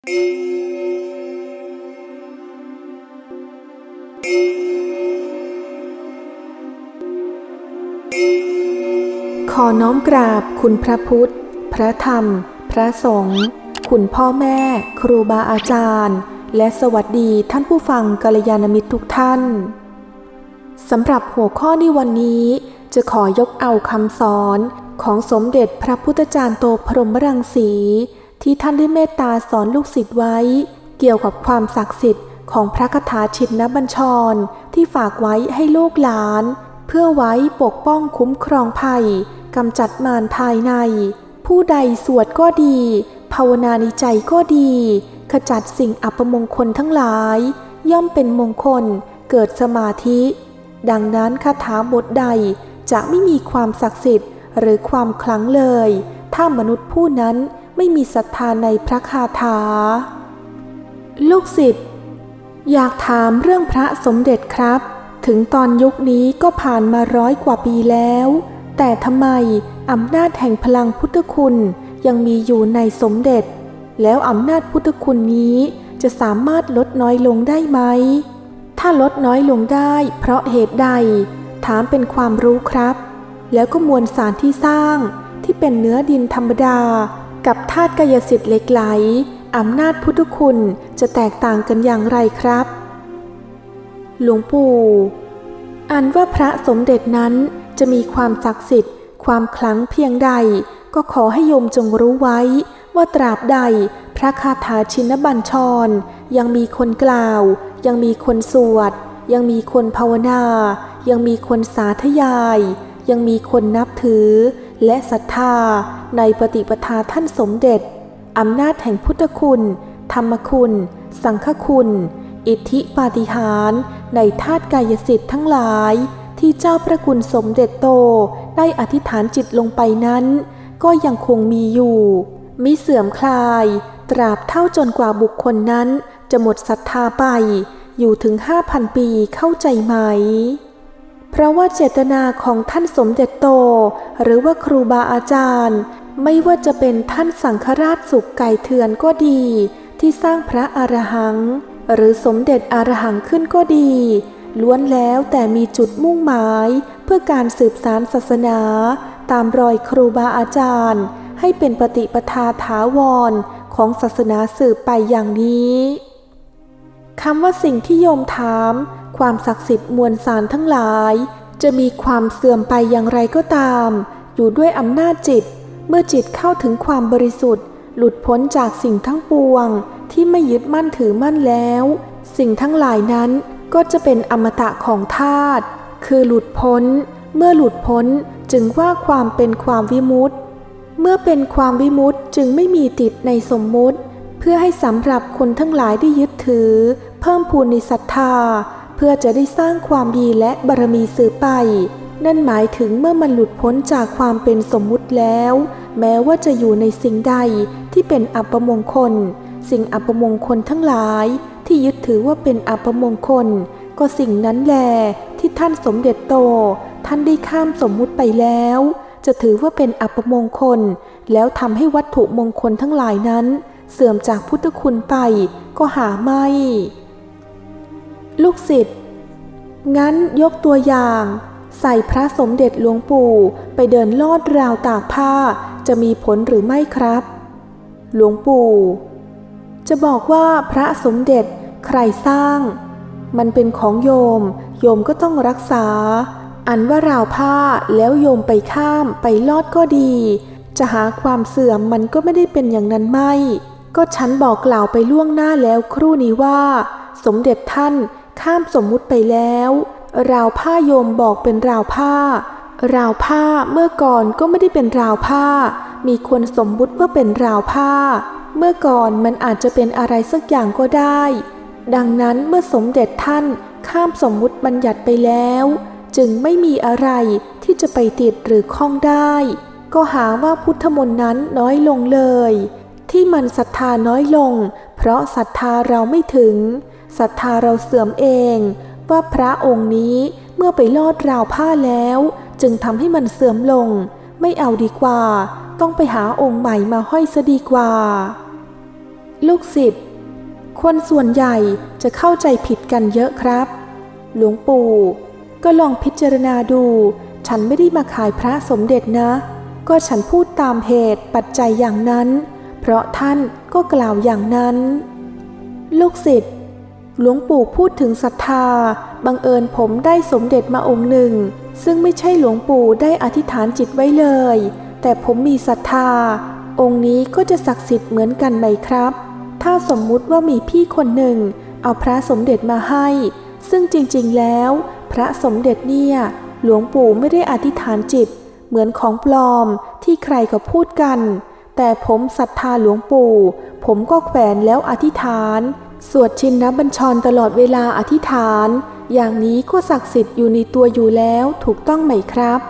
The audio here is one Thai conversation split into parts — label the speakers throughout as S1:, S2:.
S1: ขอน้อมกราบคุณพระพุทธ พระธรรม พระสงฆ์คุณพ่อแม่ ครูบาอาจารย์ และสวัสดีท่านผู้ฟังกัลยาณมิตรทุกท่านสำหรับหัวข้อในวันนี้ จะขอยกเอาคำสอนของสมเด็จพระพุทธจารย์โตพรหมรังสี ที่ท่านได้เมตตาสอนลูกศิษย์ไว้ เกี่ยวกับความศักดิ์สิทธิ์ของพระคาถาชินนบัญชร ที่ฝากไว้ให้ลูกหลาน เพื่อไว้ปกป้องคุ้มครองภัยกำจัดมารภายใน ผู้ใดสวดก็ดี ภาวนาในใจก็ดี ขจัดสิ่งอัปมงคลทั้งหลาย ย่อมเป็นมงคลเกิดสมาธิ ดังนั้นคาถาบทใดจะไม่มีความศักดิ์สิทธิ์หรือความคลังเลย ถ้ามนุษย์ผู้นั้น ไม่มีศรัทธาในพระคาถา ลูกศิษย์อยากถามเรื่องพระสมเด็จครับ ถึงตอนยุคนี้ก็ผ่านมาร้อยกว่าปีแล้ว แต่ทำไมอำนาจแห่งพลังพุทธคุณยังมีอยู่ในสมเด็จ แล้วอำนาจพุทธคุณนี้จะสามารถลดน้อยลงได้ไหม ถ้าลดน้อยลงได้เพราะเหตุใด ถามเป็นความรู้ครับ แล้วก็มวลสารที่สร้างที่เป็นเนื้อดินธรรมดา กับธาตุกายสิทธิ์เหล็กไหลอำนาจพุทธคุณจะแตกต่างกันอย่างไรครับ หลวงปู่อันว่าพระสมเด็จนั้นจะมีความศักดิ์สิทธิ์ ความขลังเพียงใด ก็ขอให้โยมจงรู้ไว้ ว่าตราบใดพระคาถาชินบัญชร ยังมีคนกล่าว ยังมีคนสวด ยังมีคนภาวนา ยังมีคนสาธยาย ยังมีคนนับถือ และศรัทธาในปฏิปทาท่านสมเด็จ อำนาจแห่งพุทธคุณ ธรรมคุณ สังฆคุณ อิทธิปาฏิหาริย์ในธาตุกายสิทธิ์ทั้งหลาย ที่เจ้าพระคุณสมเด็จโตได้อธิษฐานจิตลงไปนั้น ก็ยังคงมีอยู่มิเสื่อมคลาย ตราบเท่าจนกว่าบุคคลนั้น จะหมดศรัทธาไป อยู่ถึงห้าพันปีเข้าใจไหม เพราะว่าเจตนาของท่านสมเด็จโต หรือว่าครูบาอาจารย์ ไม่ว่าจะเป็นท่านสังฆราชสุขไก่เถื่อนก็ดี ที่สร้างพระอรหัง หรือสมเด็จอรหังขึ้นก็ดี ล้วนแล้วแต่มีจุดมุ่งหมายเพื่อการสืบสารศาสนา ตามรอยครูบาอาจารย์ ให้เป็นปฏิปทาถาวรของศาสนาสืบไปอย่างนี้คำว่าสิ่งที่โยมถาม ความศักดิ์สิทธิ์มวลสารทั้งหลาย จะมีความเสื่อมไปอย่างไรก็ตาม อยู่ด้วยอำนาจจิต เมื่อจิตเข้าถึงความบริสุทธิ์ หลุดพ้นจากสิ่งทั้งปวง ที่ไม่ยึดมั่นถือมั่นแล้ว สิ่งทั้งหลายนั้นก็จะเป็นอมตะของธาตุคือหลุดพ้น เมื่อหลุดพ้นจึงว่าความเป็นความวิมุตติ เมื่อเป็นความวิมุตติจึงไม่มีติดในสมมุติ เพื่อให้สำหรับคนทั้งหลายได้ยึดถือ เพิ่มพูนในศรัทธา เพื่อจะได้สร้างความดีและบารมีสืบไป นั่นหมายถึงเมื่อมันหลุดพ้นจากความเป็นสมมุติแล้ว แม้ว่าจะอยู่ในสิ่งใดที่เป็นอัปมงคล สิ่งอัปมงคลทั้งหลาย ที่ยึดถือว่าเป็นอัปมงคล ก็สิ่งนั้นแหละที่ท่านสมเด็จโต ท่านได้ข้ามสมมุติไปแล้ว จะถือว่าเป็นอัปมงคล แล้วทำให้วัตถุมงคลทั้งหลายนั้น เสื่อมจากพุทธคุณไปก็หาไม่ ลูกศิษย์ งั้นยกตัวอย่าง ใส่พระสมเด็จหลวงปู่ไปเดินลอดราวตากผ้าจะมีผลหรือไม่ครับ หลวงปู่ จะบอกว่าพระสมเด็จใครสร้าง มันเป็นของโยม โยมก็ต้องรักษา อันว่าราวผ้าแล้วโยมไปข้ามไปลอดก็ดี จะหาความเสื่อมมันก็ไม่ได้เป็นอย่างนั้นไม่ ก็ฉันบอกกล่าวไปล่วงหน้าแล้วครู่นี้ว่า สมเด็จท่าน ข้ามสมมุติไปแล้ว ราวผ้าโยมบอกเป็นราวผ้า ราวผ้าเมื่อก่อนก็ไม่ได้เป็นราวผ้า มีคนสมมุติว่าเป็นราวผ้า เมื่อก่อนมันอาจจะเป็นอะไรสักอย่างก็ได้ ดังนั้นเมื่อสมเด็จท่านข้ามสมมุติบัญญัติไปแล้ว จึงไม่มีอะไรที่จะไปติดหรือข้องได้ ก็หาว่าพุทธมนต์นั้นน้อยลงเลย ที่มันศรัทธาน้อยลง เพราะศรัทธาเราไม่ถึง ศรัทธาเราเสื่อมเอง ว่าพระองค์นี้เมื่อไปลอดราวผ้าแล้ว จึงทำให้มันเสื่อมลง ไม่เอาดีกว่า ต้องไปหาองค์ใหม่มาห้อยซะดีกว่า ลูกศิษย์คนส่วนใหญ่จะเข้าใจผิดกันเยอะครับ หลวงปู่ ก็ลองพิจารณาดู ฉันไม่ได้มาขายพระสมเด็จนะ ก็ฉันพูดตามเหตุปัจจัยอย่างนั้น เพราะท่านก็กล่าวอย่างนั้น ลูกศิษย์ หลวงปู่พูดถึงศรัทธา บังเอิญผมได้สมเด็จมาองค์หนึ่ง ซึ่งไม่ใช่หลวงปู่ได้อธิษฐานจิตไว้เลย แต่ผมมีศรัทธา องค์นี้ก็จะศักดิ์สิทธิ์เหมือนกันไหมครับ ถ้าสมมุติว่ามีพี่คนหนึ่ง เอาพระสมเด็จมาให้ ซึ่งจริงๆแล้ว พระสมเด็จเนี่ยหลวงปู่ไม่ได้อธิษฐานจิต เหมือนของปลอมที่ใครก็พูดกัน แต่ผมศรัทธาหลวงปู่ ผมก็แขวนแล้วอธิษฐาน สวดชินนบัญชรตลอดเวลาอธิษฐาน อย่างนี้ก็ศักดิ์สิทธิ์อยู่ในตัวอยู่แล้วถูกต้องไหมครับ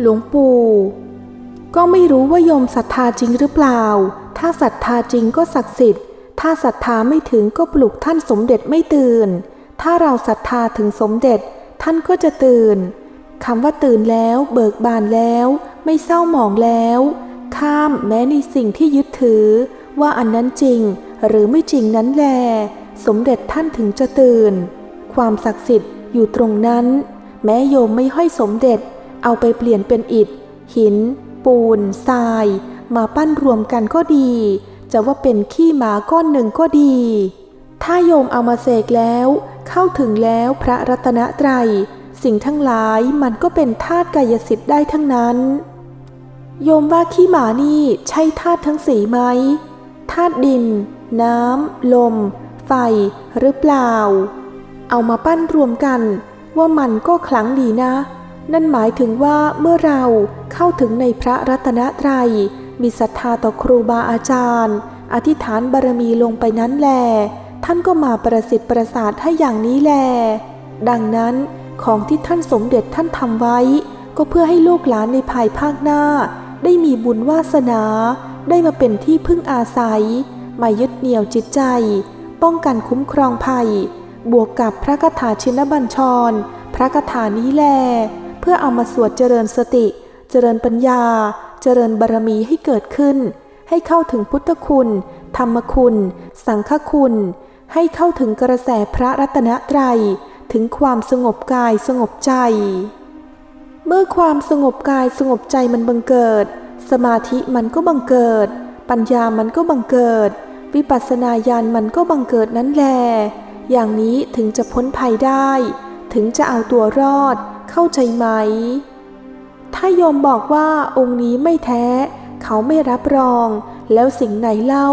S1: หลวงปู่ ก็ไม่รู้ว่าโยมศรัทธาจริงหรือเปล่า ถ้าศรัทธาจริงก็ศักดิ์สิทธิ์ ถ้าศรัทธาไม่ถึงก็ปลุกท่านสมเด็จไม่ตื่น ถ้าเราศรัทธาถึงสมเด็จ ท่านก็จะตื่นคำว่าตื่นแล้ว เบิกบานแล้ว ไม่เศร้าหมองแล้ว ข้ามแม้ในสิ่งที่ยึดถือ ว่าอันนั้นจริง หรือไม่จริงนั้นแล สมเด็จท่านถึงจะตื่น ความศักดิ์สิทธิ์อยู่ตรงนั้น แม้โยมไม่ห้อยสมเด็จ เอาไปเปลี่ยนเป็นอิฐ หิน ปูน ทราย มาปั้นรวมกันก็ดี จะว่าเป็นขี้หมาก้อนหนึ่งก็ดี ถ้าโยมเอามาเสกแล้ว เข้าถึงแล้วพระรัตนตรัย สิ่งทั้งหลายมันก็เป็นธาตุกายสิทธิ์ได้ทั้งนั้น โยมว่าขี้หมานี่ใช่ธาตุทั้งสีไหมธาตุดิน น้ำ ลม ไฟ หรือเปล่า เอามาปั้นรวมกัน ว่ามันก็ขลังดีนะ นั่นหมายถึงว่าเมื่อเราเข้าถึงในพระรัตนตรัย มีศรัทธาต่อครูบาอาจารย์ อธิษฐานบารมีลงไปนั้นแล ท่านก็มาประสิทธิ์ประสาทให้อย่างนี้แล ดังนั้นของที่ท่านสมเด็จท่านทำไว้ ก็เพื่อให้ลูกหลานในภายภาคหน้า ได้มีบุญวาสนา ได้มาเป็นที่พึ่งอาศัย มายึดเหนี่ยวจิตใจ ป้องกันคุ้มครองภัย บวกกับพระคาถาชินบัญชร พระคาถานี้แล เพื่อเอามาสวดเจริญสติ เจริญปัญญา เจริญบารมีให้เกิดขึ้น ให้เข้าถึงพุทธคุณ ธรรมคุณ สังฆคุณ ให้เข้าถึงกระแสพระรัตนตรัย ถึงความสงบกายสงบใจ เมื่อความสงบกายสงบใจมันบังเกิด สมาธิมันก็บังเกิด ปัญญามันก็บังเกิด วิปัสสนาญาณมันก็บังเกิดนั้นแล อย่างนี้ถึงจะพ้นภัยได้ ถึงจะเอาตัวรอด เข้าใจไหม ถ้าโยมบอกว่าองค์นี้ไม่แท้ เขาไม่รับรอง แล้วสิ่งไหนเล่า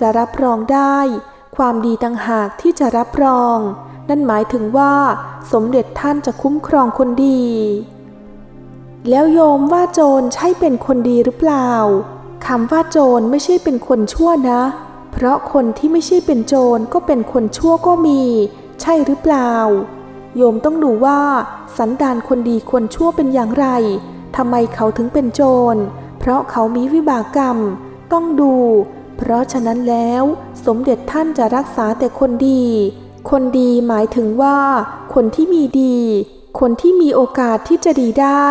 S1: จะรับรองได้ ความดีต่างหากที่จะรับรอง นั่นหมายถึงว่า สมเด็จท่านจะคุ้มครองคนดี แล้วโยมว่าโจรใช่เป็นคนดีหรือเปล่า คำว่าโจรไม่ใช่เป็นคนชั่วนะ เพราะคนที่ไม่ใช่เป็นโจรก็เป็นคนชั่วก็มี ใช่หรือเปล่า โยมต้องดูว่า สันดานคนดีคนชั่วเป็นอย่างไรทำไมเขาถึงเป็นโจร เพราะเขามีวิบากกรรม ต้องดู เพราะฉะนั้นแล้วสมเด็จท่านจะรักษาแต่คนดี คนดีหมายถึงว่า คนที่มีดี คนที่มีโอกาสที่จะดีได้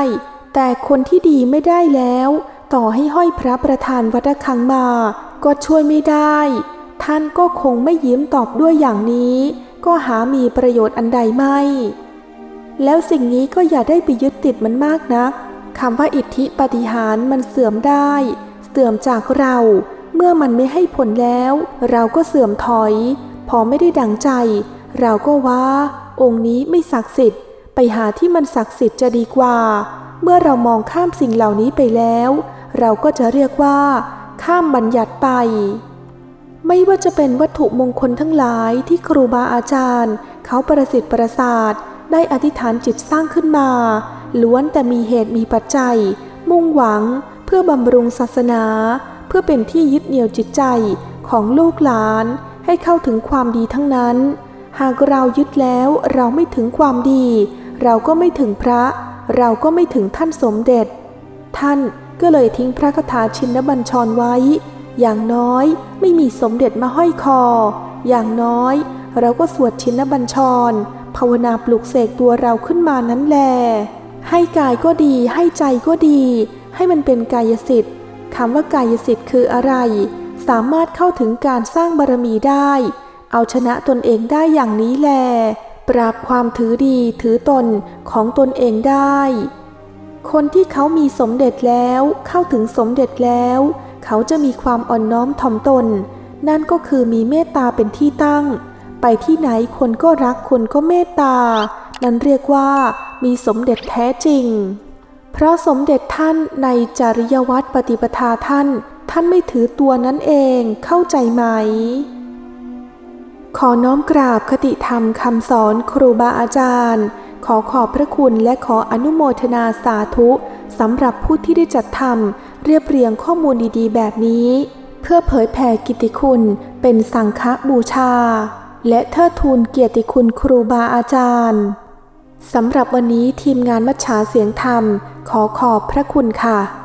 S1: แต่คนที่ดีไม่ได้แล้ว ต่อให้ห้อยพระประธานวัดระฆังมา ก็ช่วยไม่ได้ ท่านก็คงไม่ยิ้มตอบด้วยอย่างนี้ ก็หามีประโยชน์อันใดไม่ แล้วสิ่งนี้ก็อย่าได้ไปยึดติดมันมากนะักคำว่าอิทธิปฏิหารมันเสื่อมได้ เสื่อมจากเรา เมื่อมันไม่ให้ผลแล้ว เราก็เสื่อมถอย พอไม่ได้ดังใจ เราก็ว่า องค์นี้ไม่ศักดิ์สิทธิ์ ไปหาที่มันศักดิ์สิทธิ์จะดีกว่า เมื่อเรามองข้ามสิ่งเหล่านี้ไปแล้ว เราก็จะเรียกว่า ข้ามบัญญัติไป ไม่ว่าจะเป็นวัตถุมงคลทั้งหลายที่ครูบาอาจารย์ เขาประสิทธิ์ประสาทได้อธิษฐานจิตสร้างขึ้นมา ล้วนแต่มีเหตุมีปัจจัย มุ่งหวัง เพื่อบำรุงศาสนา เพื่อเป็นที่ยึดเหนี่ยวจิตใจของลูกหลานให้เข้าถึงความดีทั้งนั้น หากเรายึดแล้วเราไม่ถึงความดี เราก็ไม่ถึงพระ เราก็ไม่ถึงท่านสมเด็จ ท่าน ก็เลยทิ้งพระคาถาชินบัญชรไว้ อย่างน้อยไม่มีสมเด็จมาห้อยคอ อย่างน้อย เราก็สวดชินบัญชร ภาวนาปลุกเสกตัวเราขึ้นมานั้นแล ให้กายก็ดีให้ใจก็ดี ให้มันเป็นกายสิทธิ์คำว่ากายสิทธิ์คืออะไร สามารถเข้าถึงการสร้างบารมีได้ เอาชนะตนเองได้อย่างนี้แล ปราบความถือดีถือตนของตนเองได้ คนที่เขามีสมเด็จแล้วเข้าถึงสมเด็จแล้ว เขาจะมีความอ่อนน้อมถ่อมตน นั่นก็คือมีเมตตาเป็นที่ตั้ง ไปที่ไหนคนก็รักคนก็เมตตา นั่นเรียกว่ามีสมเด็จแท้จริง เพราะสมเด็จท่านในจริยวัตรปฏิปทาท่าน ท่านไม่ถือตัวนั้นเองเข้าใจไหม ขอน้อมกราบคติธรรมคำสอนครูบาอาจารย์ ขอขอบพระคุณและขออนุโมทนาสาธุสำหรับผู้ที่ได้จัดทำเรียบเรียงข้อมูลดีๆ แบบนี้ เพื่อเผยแผ่กิตติคุณเป็นสังฆบูชา และเทิดทูนเกียรติคุณครูบาอาจารย์สำหรับวันนี้ทีมงานมัชชาเสียงธรรม ขอขอบพระคุณค่ะ